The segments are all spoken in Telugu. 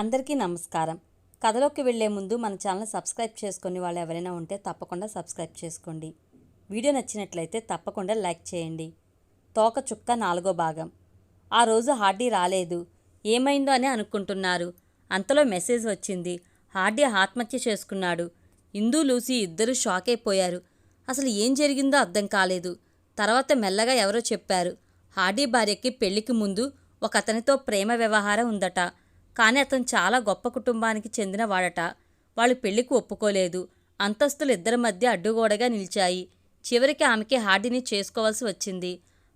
అందరికీ నమస్కారం. కథలోకి వెళ్ళే ముందు మన ఛానల్ సబ్స్క్రైబ్ చేసుకుని వాళ్ళు ఎవరైనా ఉంటే తప్పకుండా సబ్స్క్రైబ్ చేసుకోండి. వీడియో నచ్చినట్లయితే తప్పకుండా లైక్ చేయండి. తోక చుక్క నాలుగో భాగం. ఆ రోజు హార్డీ రాలేదు. ఏమైందో అని అనుకుంటున్నారు. అంతలో మెసేజ్ వచ్చింది. హార్డీ ఆత్మహత్య చేసుకున్నాడు. ఇందూ లూసీ ఇద్దరూ షాక్ అయిపోయారు. అసలు ఏం జరిగిందో అర్థం కాలేదు. తర్వాత మెల్లగా ఎవరో చెప్పారు. హార్డీ భార్యకి పెళ్ళికి ముందు ఒక అతనితో ప్రేమ వ్యవహారం ఉందట. కానీ అతను చాలా గొప్ప కుటుంబానికి చెందిన వాడట వాళ్ళు పెళ్ళికి ఒప్పుకోలేదు. అంతస్తులు ఇద్దరి మధ్య అడ్డుగోడగా నిలిచాయి. చివరికి ఆమెకి హార్డీని చేసుకోవాల్సి వచ్చింది.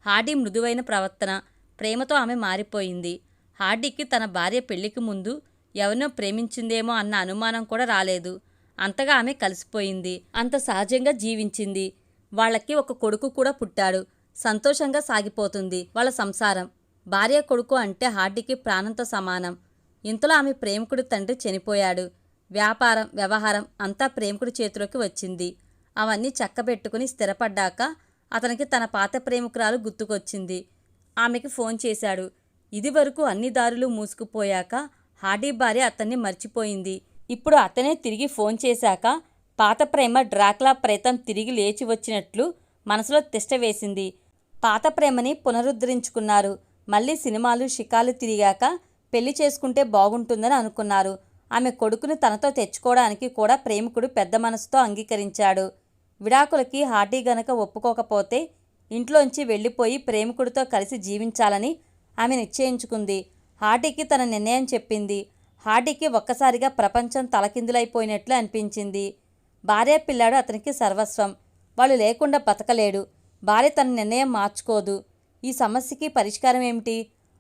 హార్డీ మృదువైన ప్రవర్తన ప్రేమతో ఆమె మారిపోయింది. హార్డీకి తన భార్య పెళ్ళికి ముందు ఎవరినో ప్రేమించిందేమో అన్న అనుమానం కూడా రాలేదు. అంతగా ఆమె కలిసిపోయింది. అంత సహజంగా జీవించింది. వాళ్ళకి ఒక కొడుకు కూడా పుట్టాడు. సంతోషంగా సాగిపోతుంది వాళ్ళ సంసారం. భార్య కొడుకు అంటే హార్డీకి ప్రాణంతో సమానం. ఇంతలో ఆమె ప్రేమికుడు తండ్రి చనిపోయాడు. వ్యాపారం వ్యవహారం అంతా ప్రేమికుడి చేతిలోకి వచ్చింది. అవన్నీ చక్కబెట్టుకుని స్థిరపడ్డాక అతనికి తన పాత ప్రేమికురాలు గుర్తుకొచ్చింది. ఆమెకి ఫోన్ చేశాడు. ఇదివరకు అన్ని దారులు మూసుకుపోయాక హార్డీ భార్య అతన్ని మర్చిపోయింది. ఇప్పుడు అతనే తిరిగి ఫోన్ చేశాక పాత ప్రేమ డ్రాక్లా ప్రేతం తిరిగి లేచి వచ్చినట్లు మనసులో తిష్ట వేసింది. పాత ప్రేమని పునరుద్ధరించుకున్నారు. మళ్ళీ సినిమాలు షికాలు తిరిగాక పెళ్ళి చేసుకుంటే బాగుంటుందని అనుకున్నారు. ఆమె కొడుకును తనతో తెచ్చుకోవడానికి కూడా ప్రేమికుడు పెద్ద మనసుతో అంగీకరించాడు. విడాకులకి హాటీ గనక ఒప్పుకోకపోతే ఇంట్లోంచి వెళ్ళిపోయి ప్రేమికుడితో కలిసి జీవించాలని ఆమె నిశ్చయించుకుంది. హాటీకి తన నిర్ణయం చెప్పింది. హాటీకి ఒక్కసారిగా ప్రపంచం తలకిందులైపోయినట్లు అనిపించింది. భార్య పిల్లాడు అతనికి సర్వస్వం. వాళ్ళు లేకుండా బతకలేడు. భార్య తన నిర్ణయం మార్చుకోదు. ఈ సమస్యకి పరిష్కారం ఏమిటి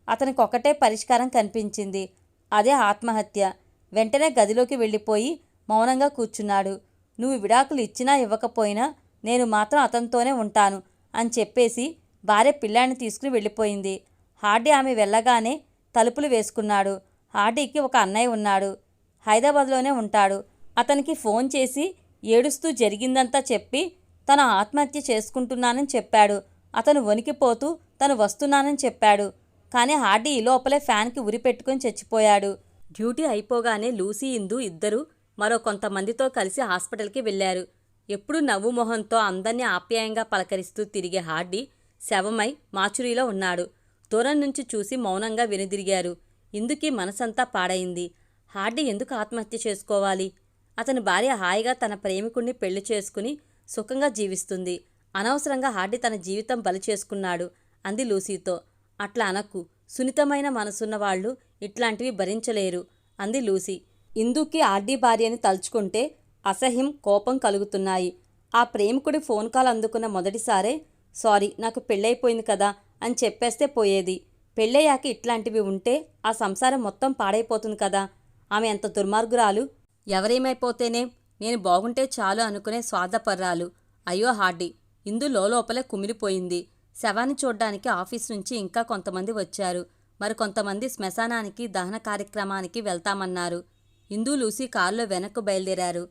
అతనికి ఒకటే పరిష్కారం కనిపించింది. అదే ఆత్మహత్య. వెంటనే గదిలోకి వెళ్ళిపోయి మౌనంగా కూర్చున్నాడు. నువ్వు విడాకులు ఇచ్చినా ఇవ్వకపోయినా నేను మాత్రం అతనితోనే ఉంటాను అని చెప్పేసి భార్య పిల్లాన్ని తీసుకుని వెళ్ళిపోయింది. హార్డీ ఆమె వెళ్ళగానే తలుపులు వేసుకున్నాడు. హార్డీకి ఒక అన్నయ్య ఉన్నాడు. హైదరాబాద్లోనే ఉంటాడు. అతనికి ఫోన్ చేసి ఏడుస్తూ జరిగిందంతా చెప్పి తన ఆత్మహత్య చేసుకుంటున్నానని చెప్పాడు. అతను వణికిపోతూ తను వస్తున్నానని చెప్పాడు. కానీ హార్డీ ఈ లోపలే ఫ్యాన్కి ఉరి పెట్టుకుని చచ్చిపోయాడు. డ్యూటీ అయిపోగానే లూసీ ఇందు ఇద్దరు మరో కొంతమందితో కలిసి హాస్పిటల్కి వెళ్ళారు ఎప్పుడు నవ్వు మొహంతో అందర్నీ ఆప్యాయంగా పలకరిస్తూ తిరిగే హార్డీ శవమై మాచురీలో ఉన్నాడు. దూరం నుంచి చూసి మౌనంగా వెనుదిరిగారు. ఇందుకి మనసంతా పాడైంది. హార్డీ ఎందుకు ఆత్మహత్య చేసుకోవాలి? అతని భార్య హాయిగా తన ప్రేమికుణ్ణి పెళ్ళి చేసుకుని సుఖంగా జీవిస్తుంది. అనవసరంగా హార్డీ తన జీవితం బలి చేసుకున్నాడు అంది లూసీతో. అట్లా అనకు. సున్నితమైన మనసున్న వాళ్ళు ఇట్లాంటివి భరించలేరు అంది లూసీ. ఇందుకి ఆర్డీ భార్యని తలుచుకుంటే అసహ్యం కోపం కలుగుతున్నాయి. ఆ ప్రేమికుడి ఫోన్ కాల్ అందుకున్న మొదటిసారే సారీ నాకు పెళ్ళైపోయింది కదా అని చెప్పేస్తే పోయేది. పెళ్ళయ్యాక ఇట్లాంటివి ఉంటే ఆ సంసారం మొత్తం పాడైపోతుంది కదా. ఆమె ఎంత దుర్మార్గురాలు. ఎవరేమైపోతేనే నేను బాగుంటే చాలు అనుకునే స్వార్థపర్రాలు. అయ్యో హార్డీ ఇందు లోపలే కుమిలిపోయింది. శవాన్ని చూడ్డానికి ఆఫీస్ నుంచి ఇంకా కొంతమంది వచ్చారు. మరి కొంతమంది శ్మశానానికి దహన కార్యక్రమానికి వెళ్తామన్నారు. ఇందు లూసీ కారులో వెనక్కు బయలుదేరారు.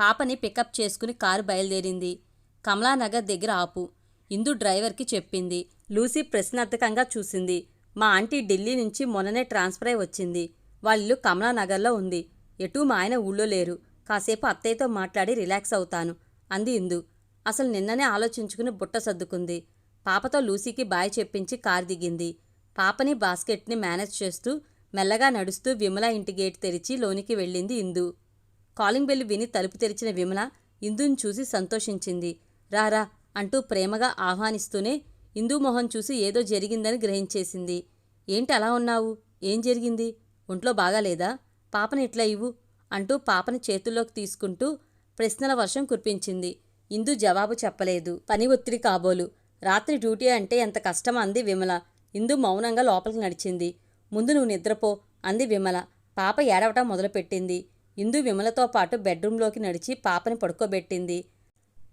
పాపని పికప్ చేసుకుని కారు బయలుదేరింది. కమలానగర్ దగ్గర ఆపు ఇందు డ్రైవర్కి చెప్పింది. లూసీ ప్రశ్నార్థకంగా చూసింది. మా ఆంటీ ఢిల్లీ నుంచి మొన్ననే ట్రాన్స్ఫర్ అయి వచ్చింది. వాళ్ళిల్లు కమలానగర్లో ఉంది. ఎటూ మా ఆయన ఊళ్ళో లేరు. కాసేపు అత్తయ్యతో మాట్లాడి రిలాక్స్ అవుతాను అంది ఇందు అసలు నిన్ననే ఆలోచించుకుని బుట్ట సర్దుకుంది. పాపతో లూసీకి బాయ్ చెప్పించి కారు దిగింది. పాపని బాస్కెట్ని మేనేజ్ చేస్తూ మెల్లగా నడుస్తూ విమల ఇంటి గేట్ తెరిచి లోనికి వెళ్ళింది ఇందు. కాలింగ్ బెల్ విని తలుపు తెరిచిన విమల ఇందుని చూసి సంతోషించింది. రారా అంటూ ప్రేమగా ఆహ్వానిస్తూనే ఇందు మొహం చూసి ఏదో జరిగిందని గ్రహించేసింది. ఏంటి అలా ఉన్నావు? ఏం జరిగింది? ఒంట్లో బాగాలేదా? పాపని ఇట్లా ఇవ్వు? అంటూ పాపని చేతుల్లోకి తీసుకుంటూ ప్రశ్నల వర్షం కురిపించింది. ఇందు జవాబు చెప్పలేదు. పని ఒత్తిడి కాబోలు. రాత్రి డ్యూటీ అంటే ఎంత కష్టం? అంది విమల. ఇందు మౌనంగా లోపలికి నడిచింది. ముందు నువ్వు నిద్రపో అంది విమల. పాప ఏడవటం మొదలుపెట్టింది. ఇందు విమలతో పాటు బెడ్రూంలోకి నడిచి పాపని పడుకోబెట్టింది.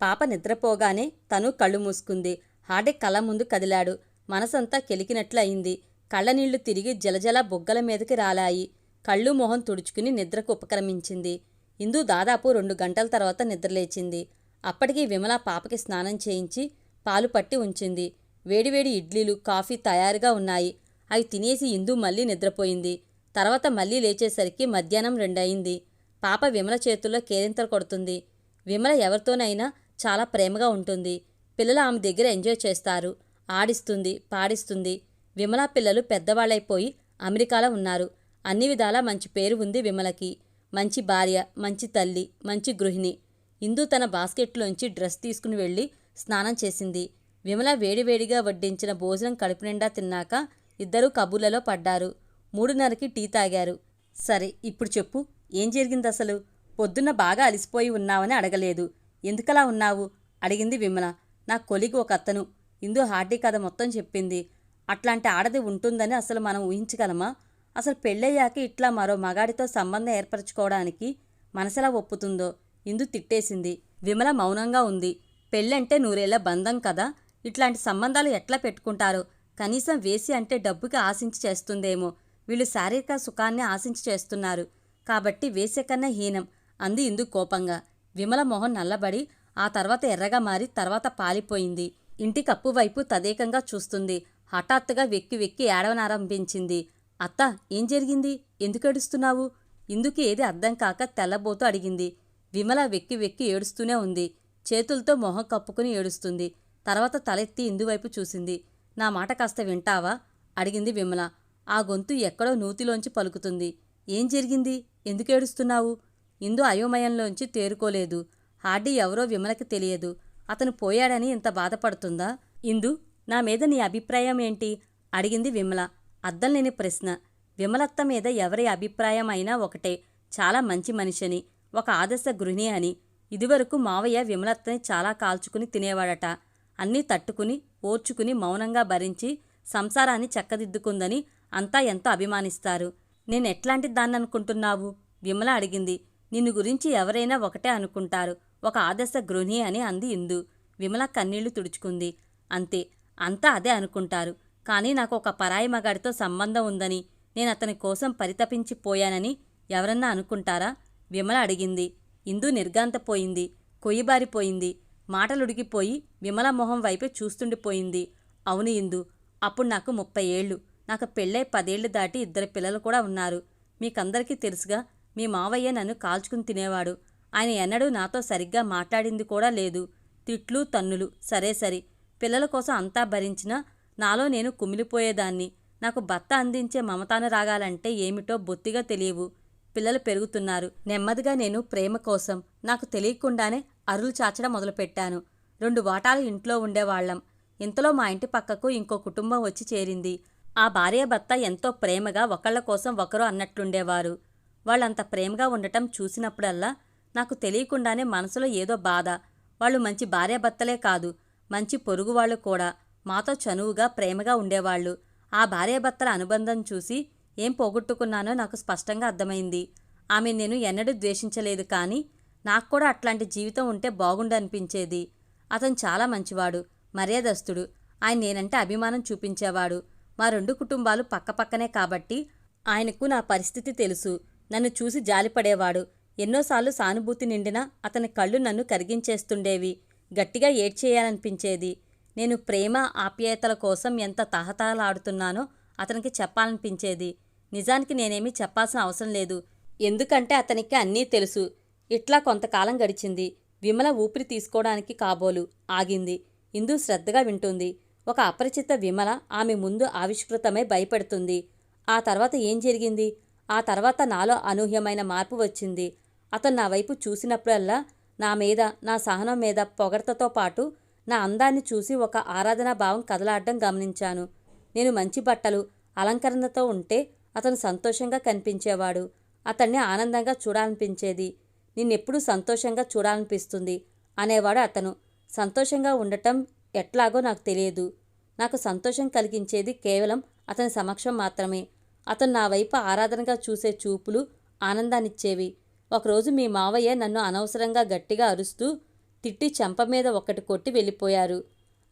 పాప నిద్రపోగానే తను కళ్ళు మూసుకుంది. హార్డే కళ్ళ ముందు కదిలాడు. మనసంతా కెలికినట్లు అయింది కళ్ళనీళ్ళు తిరిగి జలజల బొగ్గల మీదకి రాలాయి. కళ్ళు మొహం తుడుచుకుని నిద్రకు ఉపక్రమించింది. ఇందు దాదాపు రెండు గంటల తర్వాత నిద్రలేచింది. అప్పటికి విమల పాపకి స్నానం చేయించి పాలు పట్టి ఉంచింది. వేడివేడి ఇడ్లీలు కాఫీ తయారుగా ఉన్నాయి. అవి తినేసి ఇందు మళ్ళీ నిద్రపోయింది. తర్వాత మళ్ళీ లేచేసరికి మధ్యాహ్నం రెండయింది. పాప విమల చేతుల్లో కేరింతలు కొడుతుంది. విమల ఎవరితోనైనా చాలా ప్రేమగా ఉంటుంది. పిల్లలు ఆమె దగ్గర ఎంజాయ్ చేస్తారు. ఆడిస్తుంది పాడిస్తుంది. విమల పిల్లలు పెద్దవాళ్ళైపోయి అమెరికాలో ఉన్నారు. అన్ని విధాలా మంచి పేరు ఉంది విమలకి. మంచి భార్య మంచి తల్లి మంచి గృహిణి. ఇందు తన బాస్కెట్లోంచి డ్రెస్ తీసుకుని వెళ్ళి స్నానం చేసింది. విమల వేడివేడిగా వడ్డించిన భోజనం కడుపు నిండా తిన్నాక ఇద్దరూ కబుర్లలో పడ్డారు. మూడున్నరకి టీ తాగారు. సరే ఇప్పుడు చెప్పు ఏం జరిగింది అసలు పొద్దున్న బాగా అలిసిపోయి ఉన్నావని అడగలేదు. ఎందుకలా ఉన్నావు? అడిగింది విమల. నా కొలిగి ఒక అతను ఇందు హార్డీ కథ మొత్తం చెప్పింది. అట్లాంటి ఆడది ఉంటుందని అసలు మనం ఊహించగలమా? అసలు పెళ్ళయ్యాక ఇట్లా మరో మగాడితో సంబంధం ఏర్పరచుకోవడానికి మనసెలా ఒప్పుతుందో? ఇందు తిట్టేసింది. విమల మౌనంగా ఉంది. పెళ్ళంటే నూరేళ్ళ బంధం కదా? ఇట్లాంటి సంబంధాలు ఎట్లా పెట్టుకుంటారో? కనీసం వేసి అంటే డబ్బుకి ఆశించి చేస్తుందేమో. వీళ్ళు శారీరక సుఖాన్ని ఆశించి చేస్తున్నారు. కాబట్టి వేసే కన్నా హీనం. అంది ఇందు కోపంగా. విమల మొహం నల్లబడి ఆ తర్వాత ఎర్రగా మారి తర్వాత పాలిపోయింది. ఇంటి కప్పు వైపు తదేకంగా చూస్తుంది. హఠాత్తుగా వెక్కి వెక్కి ఏడవనారంభించింది. అత్త ఏం జరిగింది? ఎందుకు ఏడుస్తున్నావు? ఇందుకు ఏది అర్థం కాక తెల్లబోతూ అడిగింది. విమల వెక్కి వెక్కి ఏడుస్తూనే ఉంది. చేతులతో మొహం కప్పుకుని ఏడుస్తుంది. తర్వాత తలెత్తి ఇందువైపు చూసింది. నా మాట కాస్త వింటావా? అడిగింది విమల. ఆ గొంతు ఎక్కడో నూతిలోంచి పలుకుతుంది. ఏం జరిగింది? ఎందుకు ఏడుస్తున్నావు? ఇందు అయోమయంలోంచి తేరుకోలేదు. హార్డీ ఎవరో విమలకి తెలియదు. అతను పోయాడని ఇంత బాధపడుతుందా? ఇందు నా మీద నీ అభిప్రాయం ఏంటి? అడిగింది విమల. అద్దం లేని ప్రశ్న. విమలత్త మీద ఎవరి అభిప్రాయం అయినా ఒకటే. చాలా మంచి మనిషిని. ఒక ఆదర్శ గృహిణి అని. ఇదివరకు మావయ్య విమలత్తని చాలా కాల్చుకుని తినేవాడట. అన్నీ తట్టుకుని ఓర్చుకుని మౌనంగా భరించి సంసారాన్ని చక్కదిద్దుకుందని అంతా ఎంతో అభిమానిస్తారు. నేనెట్లాంటి దాన్ననుకుంటున్నావు? విమల అడిగింది. నిన్ను గురించి ఎవరైనా ఒకటే అనుకుంటారు. ఒక ఆదర్శ గృహిణి అని అంది ఇందు. విమల కన్నీళ్ళు తుడుచుకుంది. అంతే అంతా అదే అనుకుంటారు. కానీ నాకు ఒక పరాయి మగాడితో సంబంధం ఉందని నేను అతని కోసం పరితపించిపోయానని ఎవరన్నా అనుకుంటారా? విమల అడిగింది. ఇందు నిర్గాంతపోయింది కొయ్యిబారిపోయింది మాటలుడిగిపోయి విమల మొహం వైపే చూస్తుండిపోయింది. అవును ఇందు అప్పుడు నాకు ముప్పై ఏళ్ళు నాకు పెళ్ళై పదేళ్ళు దాటి ఇద్దరు పిల్లలు కూడా ఉన్నారు. మీకందరికీ తెలుసుగా మీ మావయ్య నన్ను కాల్చుకుని తినేవాడు. ఆయన ఎన్నడూ నాతో సరిగ్గా మాట్లాడింది కూడా లేదు. తిట్లు తన్నులు సరే సరి పిల్లల కోసం అంతా భరించినా నాలో నేను కుమిలిపోయేదాన్ని. నాకు భర్త అందించే మమతాను రాగాలంటే ఏమిటో బొత్తిగా తెలియవు. పిల్లలు పెరుగుతున్నారు. నెమ్మదిగా నేను ప్రేమ కోసం నాకు తెలియకుండానే అరులు చాచడం మొదలుపెట్టాను. రెండు వాటాలు ఇంట్లో ఉండేవాళ్ళం ఇంతలో మా ఇంటి పక్కకు ఇంకో కుటుంబం వచ్చి చేరింది. ఆ భార్యాభర్త ఎంతో ప్రేమగా ఒకళ్ళ కోసం ఒకరు అన్నట్లుండేవారు. వాళ్ళంత ప్రేమగా ఉండటం చూసినప్పుడల్లా నాకు తెలియకుండానే మనసులో ఏదో బాధ. వాళ్ళు మంచి భార్యాభర్తలే కాదు మంచి పొరుగువాళ్ళు కూడా. మాతో చనువుగా ప్రేమగా ఉండేవాళ్ళు. ఆ భార్యాభర్తల అనుబంధం చూసి ఏం పోగొట్టుకున్నానో నాకు స్పష్టంగా అర్థమైంది. ఆమె నేను ఎన్నడూ ద్వేషించలేదు కానీ నాకు కూడా అట్లాంటి జీవితం ఉంటే బాగుండనిపించేది. అతను చాలా మంచివాడు మర్యాదస్తుడు. ఆయన నేనంటే అభిమానం చూపించేవాడు. మా రెండు కుటుంబాలు పక్కపక్కనే కాబట్టి ఆయనకు నా పరిస్థితి తెలుసు. నన్ను చూసి జాలిపడేవాడు. ఎన్నోసార్లు సానుభూతి నిండినా అతని కళ్ళు నన్ను కరిగించేస్తుండేవి. గట్టిగా ఏడ్చేయాలనిపించేది. నేను ప్రేమ ఆప్యాయతల కోసం ఎంత తహతహలాడుతున్నానో అతనికి చెప్పాలనిపించేది. నిజానికి నేనేమీ చెప్పాల్సిన అవసరం లేదు. ఎందుకంటే అతనికి అన్నీ తెలుసు. ఇట్లా కొంతకాలం గడిచింది. విమల ఊపిరి తీసుకోవడానికి కాబోలు. ఆగింది. ఇందు శ్రద్ధగా వింటుంది. ఒక అపరిచిత విమల ఆమె ముందు ఆవిష్కృతమై భయపెడుతుంది. ఆ తర్వాత ఏం జరిగింది? ఆ తర్వాత నాలో అనూహ్యమైన మార్పు వచ్చింది. అతను నా వైపు చూసినప్పుడల్లా నా మీద నా సహనం మీద పొగడతతో పాటు నా అందాన్ని చూసి ఒక ఆరాధనా భావం కదలాడడం గమనించాను. నేను మంచి బట్టలు అలంకరణతో ఉంటే అతను సంతోషంగా కనిపించేవాడు. అతన్ని ఆనందంగా చూడాలనిపించేది. నిన్నెప్పుడూ సంతోషంగా చూడాలనిపిస్తుంది అనేవాడు అతను. సంతోషంగా ఉండటం ఎట్లాగో నాకు తెలియదు. నాకు సంతోషం కలిగించేది కేవలం అతని సమక్షం మాత్రమే. అతను నా వైపు ఆరాధనగా చూసే చూపులు ఆనందాన్నిచ్చేవి. ఒకరోజు మీ మావయ్య నన్ను అనవసరంగా గట్టిగా అరుస్తూ తిట్టి చెంప మీద ఒక్కటి కొట్టి వెళ్ళిపోయారు.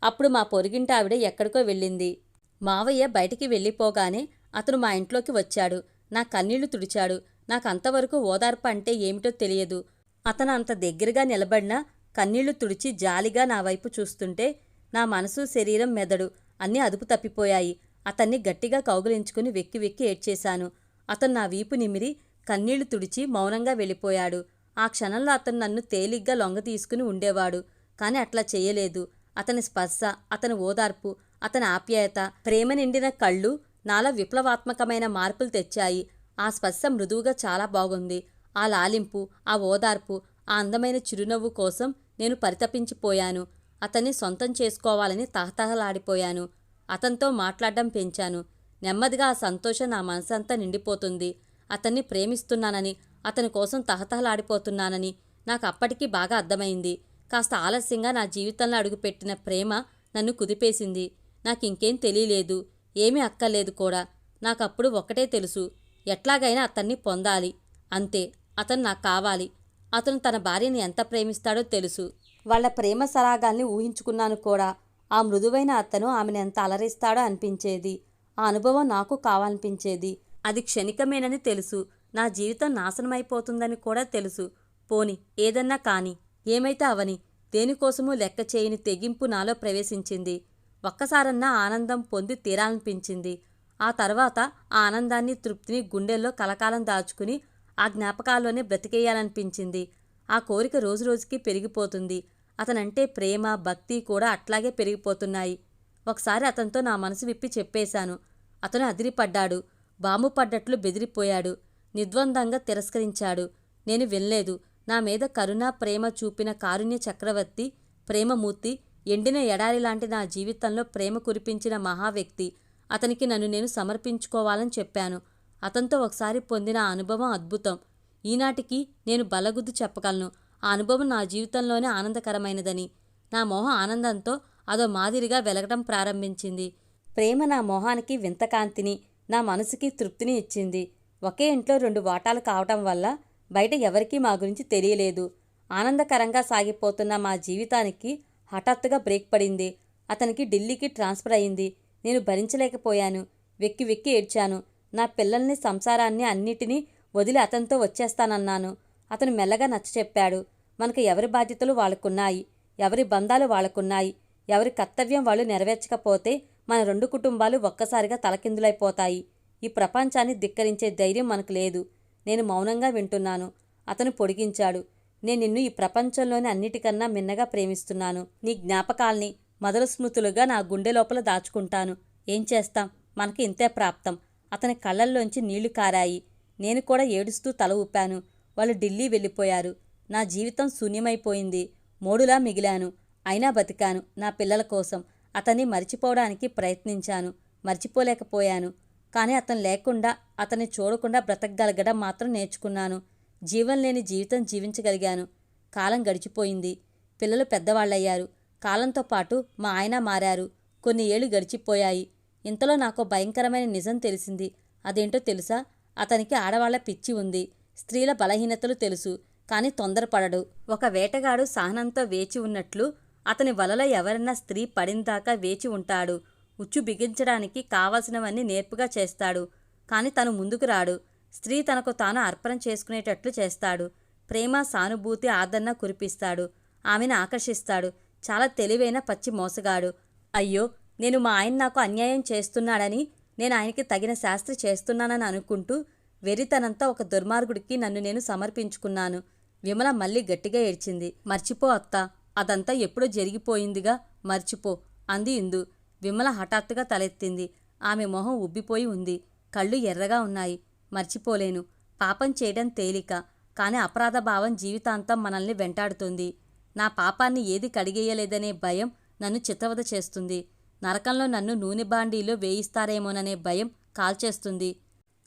అప్పుడు మా పొరుగింటి ఆవిడ ఎక్కడికో వెళ్ళింది. మావయ్య బయటికి వెళ్ళిపోగానే అతను మా ఇంట్లోకి వచ్చాడు. నా కన్నీళ్ళు తుడిచాడు. నాకంతవరకు ఓదార్పు అంటే ఏమిటో తెలియదు. అతను అంత దగ్గరగా నిలబడినా కన్నీళ్ళు తుడిచి జాలిగా నా వైపు చూస్తుంటే నా మనసు శరీరం మెదడు అన్నీ అదుపు తప్పిపోయాయి. అతన్ని గట్టిగా కౌగిలించుకుని వెక్కి వెక్కి ఏడ్చేశాను. అతను నా వీపు నిమిరి కన్నీళ్ళు తుడిచి మౌనంగా వెళ్ళిపోయాడు. ఆ క్షణంలో అతను నన్ను తేలిగ్గా లొంగ తీసుకుని ఉండేవాడు. కానీ అట్లా చేయలేదు. అతని స్పర్శ అతని ఓదార్పు అతని ఆప్యాయత ప్రేమ నిండిన కళ్ళు నాలో విప్లవాత్మకమైన మార్పులు తెచ్చాయి. ఆ స్పర్శ మృదువుగా చాలా బాగుంది. ఆ లాలింపు ఆ ఓదార్పు ఆ అందమైన చిరునవ్వు కోసం నేను పరితపించిపోయాను. అతన్ని సొంతం చేసుకోవాలని తహతహలాడిపోయాను. అతనితో మాట్లాడడం పెంచాను. నెమ్మదిగా ఆ సంతోషం నా మనసంతా నిండిపోతుంది. అతన్ని ప్రేమిస్తున్నానని అతని కోసం తహతహలాడిపోతున్నానని నాకు అప్పటికీ బాగా అర్థమైంది. కాస్త ఆలస్యంగా నా జీవితంలో అడుగుపెట్టిన ప్రేమ నన్ను కుదిపేసింది. నాకింకేం తెలియలేదు. ఏమీ అక్కర్లేదు కూడా. నాకప్పుడు ఒక్కటే తెలుసు. ఎట్లాగైనా అతన్ని పొందాలి. అంతే అతను నాకు కావాలి. అతను తన భార్యని ఎంత ప్రేమిస్తాడో తెలుసు. వాళ్ళ ప్రేమ సరాగాల్ని ఊహించుకున్నాను కూడా. ఆ మృదువైన అతను ఆమెను ఎంత అలరిస్తాడో అనిపించేది. ఆ అనుభవం నాకు కావాలనిపించేది. అది క్షణికమేనని తెలుసు. నా జీవితం నాశనమైపోతుందని కూడా తెలుసు. పోని ఏదన్నా కాని. ఏమైతే అవని దేనికోసమూ లెక్క చేయని తెగింపు నాలో ప్రవేశించింది. ఒక్కసారన్నా ఆనందం పొంది తీరాలనిపించింది. ఆ తర్వాత ఆ ఆనందాన్ని తృప్తిని గుండెల్లో కలకాలం దాచుకుని ఆ జ్ఞాపకాల్లోనే బ్రతికేయాలనిపించింది. ఆ కోరిక రోజురోజుకి పెరిగిపోతుంది. అతనంటే ప్రేమ భక్తి కూడా అట్లాగే పెరిగిపోతున్నాయి. ఒకసారి అతనితో నా మనసు విప్పి చెప్పేశాను. అతను అదిరిపడ్డాడు. బాంబు పడ్డట్లు బెదిరిపోయాడు. నిర్ద్వందంగా తిరస్కరించాడు. నేను వినలేదు. నా మీద కరుణ ప్రేమ చూపిన కారుణ్య చక్రవర్తి ప్రేమమూర్తి ఎండిన ఎడారి లాంటి నా జీవితంలో ప్రేమ కురిపించిన మహావ్యక్తి అతనికి నన్ను నేను సమర్పించుకోవాలని చెప్పాను. అతనితో ఒకసారి పొందిన అనుభవం అద్భుతం. ఈనాటికి నేను బలగుద్దు చెప్పగలను. ఆ అనుభవం నా జీవితంలోనే ఆనందకరమైనదని. నా మోహం ఆనందంతో అదో మాదిరిగా వెలగటం ప్రారంభించింది. ప్రేమ నా మోహానికి వింతకాంతిని నా మనసుకి తృప్తిని ఇచ్చింది. ఒకే ఇంట్లో రెండు వాటాలు కావటం వల్ల బయట ఎవరికీ మా గురించి తెలియలేదు. ఆనందకరంగా సాగిపోతున్న మా జీవితానికి హఠాత్తుగా బ్రేక్ పడింది. అతనికి ఢిల్లీకి ట్రాన్స్ఫర్ అయింది. నేను భరించలేకపోయాను. వెక్కి వెక్కి ఏడ్చాను. నా పిల్లల్ని సంసారాన్ని అన్నిటినీ వదిలి అతనితో వచ్చేస్తానన్నాను. అతను మెల్లగా నచ్చచెప్పాడు మనకు ఎవరి బాధ్యతలు వాళ్ళకున్నాయి? ఎవరి బంధాలు వాళ్ళకున్నాయి? ఎవరి కర్తవ్యం వాళ్ళు నెరవేర్చకపోతే మన రెండు కుటుంబాలు ఒక్కసారిగా తలకిందులైపోతాయి. ఈ ప్రపంచాన్ని ధిక్కరించే ధైర్యం మనకు లేదు. నేను మౌనంగా వింటున్నాను. అతను పొడిగించాడు. నేను నిన్ను ఈ ప్రపంచంలోని అన్నిటికన్నా మిన్నగా ప్రేమిస్తున్నాను. నీ జ్ఞాపకాల్ని మొదలు స్మృతులుగా నా గుండె లోపల దాచుకుంటాను. ఏం చేస్తాం? మనకి ఇంతే ప్రాప్తం. అతని కళ్ళల్లోంచి నీళ్ళు కారాయి. నేను కూడా ఏడుస్తూ తల ఊపాను. వాళ్ళు ఢిల్లీ వెళ్ళిపోయారు. నా జీవితం శూన్యమైపోయింది. మోడులా మిగిలాను. అయినా బతికాను. నా పిల్లల కోసం. అతన్ని మర్చిపోవడానికి ప్రయత్నించాను. మర్చిపోలేకపోయాను. కానీ అతను లేకుండా అతన్ని చూడకుండా బ్రతకగలగడం మాత్రం నేర్చుకున్నాను. జీవం లేని జీవితం జీవించగలిగాను. కాలం గడిచిపోయింది. పిల్లలు పెద్దవాళ్ళయ్యారు. కాలంతో పాటు మా ఆయన మారారు. కొన్ని ఏళ్ళు గడిచిపోయాయి. ఇంతలో నాకు భయంకరమైన నిజం తెలిసింది. అదేంటో తెలుసా? అతనికి ఆడవాళ్ళ పిచ్చి ఉంది. స్త్రీల బలహీనతలు తెలుసు కానీ తొందరపడడు. ఒక వేటగాడు సహనంతో వేచి ఉన్నట్లు అతని వలలో ఎవరన్నా స్త్రీ పడిందాకా వేచి ఉంటాడు. ఉచ్చు బిగించడానికి కావలసినవన్నీ నేర్పుగా చేస్తాడు. కానీ తను ముందుకు రాడు. స్త్రీ తనకు తాను అర్పణ చేసుకునేటట్లు చేస్తాడు. ప్రేమ సానుభూతి ఆదరణ కురిపిస్తాడు. ఆమెను ఆకర్షిస్తాడు. చాలా తెలివైన పచ్చి మోసగాడు. అయ్యో నేను మా ఆయన నాకు అన్యాయం చేస్తున్నాడని నేను ఆయనకి తగిన శాస్త్రి చేస్తున్నానని అనుకుంటూ వెరితనంతా ఒక దుర్మార్గుడికి నన్ను నేను సమర్పించుకున్నాను. విమల మళ్ళీ గట్టిగా ఏడ్చింది. మర్చిపో అత్త అదంతా ఎప్పుడో జరిగిపోయిందిగా మర్చిపో అంది ఇందు. విమల హఠాత్తుగా తలెత్తింది. ఆమె మొహం ఉబ్బిపోయి ఉంది. కళ్ళు ఎర్రగా ఉన్నాయి. మర్చిపోలేను. పాపం చేయడం తేలిక కానీ అపరాధ భావం జీవితాంతం మనల్ని వెంటాడుతుంది. నా పాపాన్ని ఏది కడిగేయలేదనే భయం నన్ను చిత్తవద చేస్తుంది. నరకంలో నన్ను నూనె బాండీలో వేయిస్తారేమోననే భయం కాల్చేస్తుంది.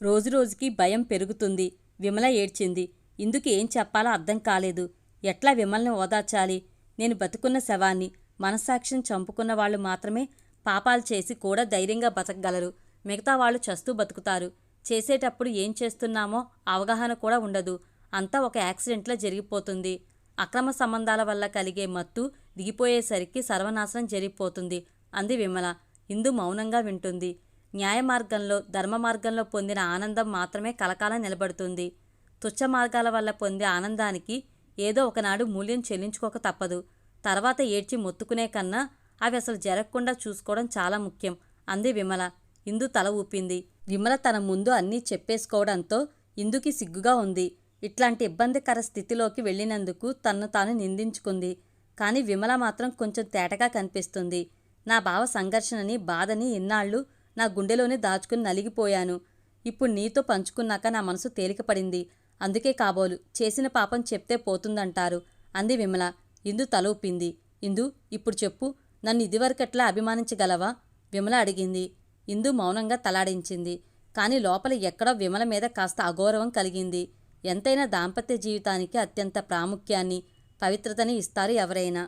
రోజురోజుకి భయం పెరుగుతుంది. విమల ఏడ్చింది. ఇందుకు ఏం చెప్పాలో అర్థం కాలేదు. ఎట్లా విమల్ని ఓదార్చాలి? నేను బతుకున్న శవాన్ని మనస్సాక్ష్యం చంపుకున్న వాళ్ళు మాత్రమే పాపాలు చేసి కూడా ధైర్యంగా బతకగలరు. మిగతా వాళ్ళు చస్తూ బతుకుతారు. చేసేటప్పుడు ఏం చేస్తున్నామో అవగాహన కూడా ఉండదు. అంతా ఒక యాక్సిడెంట్లో జరిగిపోతుంది. అక్రమ సంబంధాల వల్ల కలిగే మత్తు దిగిపోయేసరికి సర్వనాశనం జరిగిపోతుంది అంది విమల. ఇందు మౌనంగా వింటుంది. న్యాయ మార్గంలో ధర్మ మార్గంలో పొందిన ఆనందం మాత్రమే కలకాలం నిలబడుతుంది. తుచ్చ మార్గాల వల్ల పొందే ఆనందానికి ఏదో ఒకనాడు మూల్యం చెల్లించుకోక తప్పదు. తర్వాత ఏడ్చి మొత్తుకునే కన్నా అవి అసలు జరగకుండా చూసుకోవడం చాలా ముఖ్యం అంది విమల. ఇందు తల ఊపింది. విమల తన ముందు అన్నీ చెప్పేసుకోవడంతో ఇందుకి సిగ్గుగా ఉంది. ఇట్లాంటి ఇబ్బందికర స్థితిలోకి వెళ్ళినందుకు తన్ను తాను నిందించుకుంది. కానీ విమల మాత్రం కొంచెం తేటగా కనిపిస్తుంది. నా బావ సంఘర్షణని బాధని ఇన్నాళ్ళు నా గుండెలోనే దాచుకుని నలిగిపోయాను. ఇప్పుడు నీతో పంచుకున్నాక నా మనసు తేలికపడింది. అందుకే కాబోలు చేసిన పాపం చెప్తే పోతుందంటారు అంది విమల. ఇందు తలూపింది ఇందు ఇప్పుడు చెప్పు నన్ను ఇదివరకట్లా అభిమానించగలవా? విమల అడిగింది. ఇందు మౌనంగా తలాడించింది. కానీ లోపల ఎక్కడో విమల మీద కాస్త అగౌరవం కలిగింది. ఎంతైనా దాంపత్య జీవితానికి అత్యంత ప్రాముఖ్యాన్ని పవిత్రతని ఇస్తారు ఎవరైనా.